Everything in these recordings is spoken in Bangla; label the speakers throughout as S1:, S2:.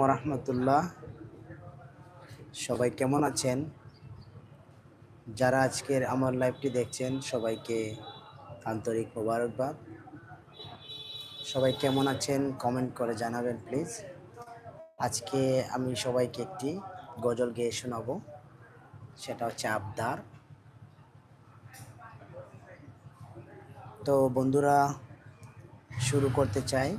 S1: রহমতুল্লাহ সবাই কেমন আছেন? যারা আজকের আমার লাইভটি দেখছেন, সবাইকে আন্তরিক মোবারকবাদ। সবাই কেমন আছেন? কমেন্ট করে জানাবেন প্লিজ আজকে আমি সবাইকে একটি গজল গেয়ে শোনাবো। সেটা হচ্ছে আবদার। তো বন্ধুরা, শুরু করতে চাই।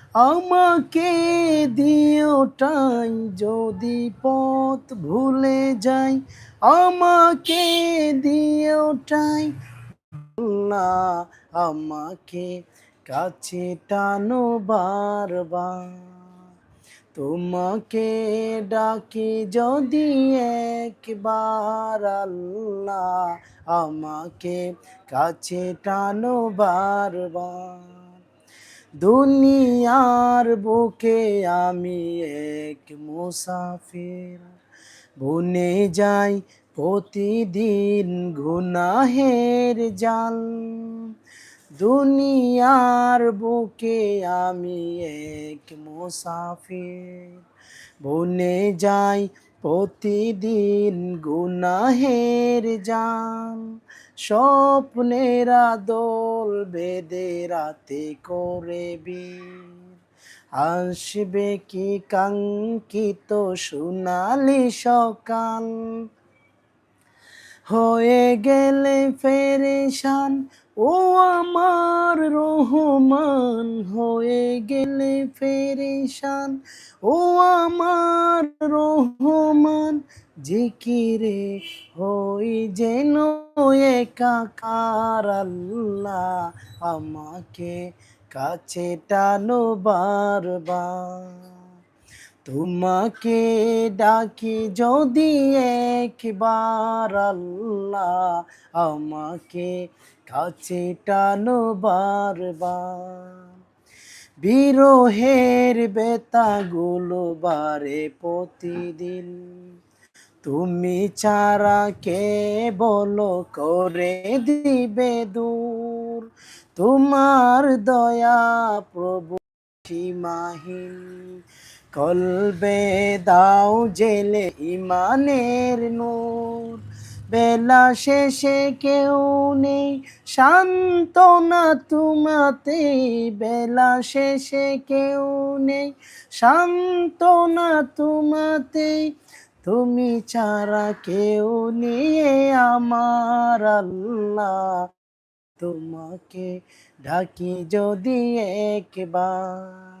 S1: আমাকে দিওটাই যদি পথ ভুলে যাই। আমাকে দিওটাই না, আমাকে কাছে টানো বারবার। তোমাকে ডাকি যদি একবার। আল্লাহ, আমাকে কাছে টানো বারবার। দুনিয়ার বুকে আমি এক মুসাফির। বনে যাই প্রতিদিন গুনাহের জাল। দুনিয়ার বুকে আমি এক মুসাফির। বনে যাই প্রতিদিন গুনাহের জাল স্বপ্নেরা দোল বেদে রাতে করে বীর। আসবে কি কাঙ্কিত সোনালি সকাল? হয়ে গেলে ফেরেশান, ও আমার রহমান হয়ে গেলে ফেরেশান। ও আমার রহমান, জিকিরে হই যেন একাকার আল্লাহ আমাকে কাছে টানো বারবার। তোমাকে ডাকি যদি একবার আল্লাহ আমাকে কাছে টানো বারবার। বিরহের বেতাগুলো বারে প্রতিদিন। তুমি চারা কে বলো করে দিবে দূর? তোমার দয়া প্রভু সীমাহীন। কলবে দাও জেলে ইমানের নূর। বেলা শেষে কেউ নেই, সান্ত্বনা তোমাতে। বেলা শেষে কেউ নেই, সান্ত্বনা তোমাতে। তুমি ছাড়া কেউ নিয়ে আমার আল্লাহ। তোমাকে ডাকি যদি একবার।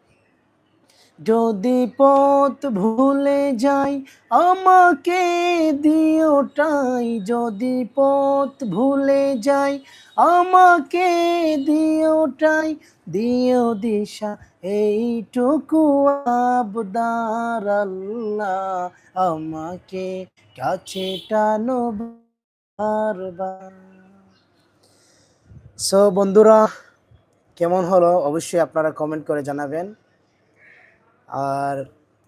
S1: যদি পথ ভুলে যাই, আমাকে দিওটাই যদি পথ ভুলে যাই, আমাকে দিওটাই দিও দিশা, এইটুকু আবদার আল্লাহ আমাকে কাছে টানো সো বন্ধুরা, কেমন হলো? অবশ্যই আপনারা কমেন্ট করে জানাবেন। আর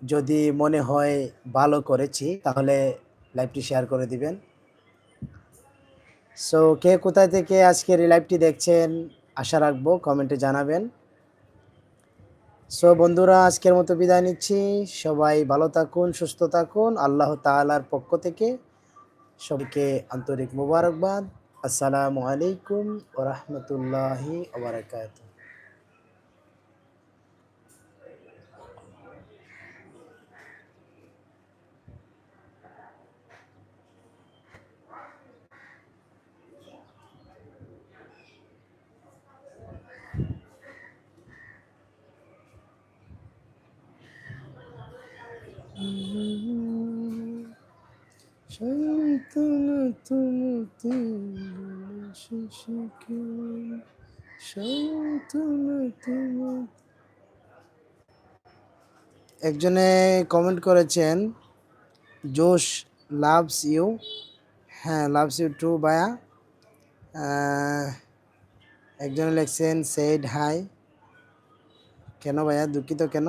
S1: যদি মনে হয় ভালো করেছি, তাহলে লাইভটি শেয়ার করে দিবেন। সো কে কোথায় থেকে আজকের এই লাইভটি দেখছেন, আশা রাখব কমেন্টে জানাবেন। সো বন্ধুরা, আজকের মতো বিদায় নিচ্ছি। সবাই ভালো থাকুন, সুস্থ থাকুন। আল্লাহ তালার পক্ষ থেকে সবাইকে আন্তরিক মোবারকবাদ। আসসালামু আলাইকুম ওরহমতুল্লাহি ওবরাকাতুহ সান্ত্বনা তোমাতে শিশিকে সান্ত্বনা তোমাতে একজনে কমেন্ট করেছেন, জোশ লাভস ইউ হ্যাঁ লাভস ইউ টু বায়া একজনে লিখছেন সেড হাই কেন ভাইয়া দুঃখিত কেন?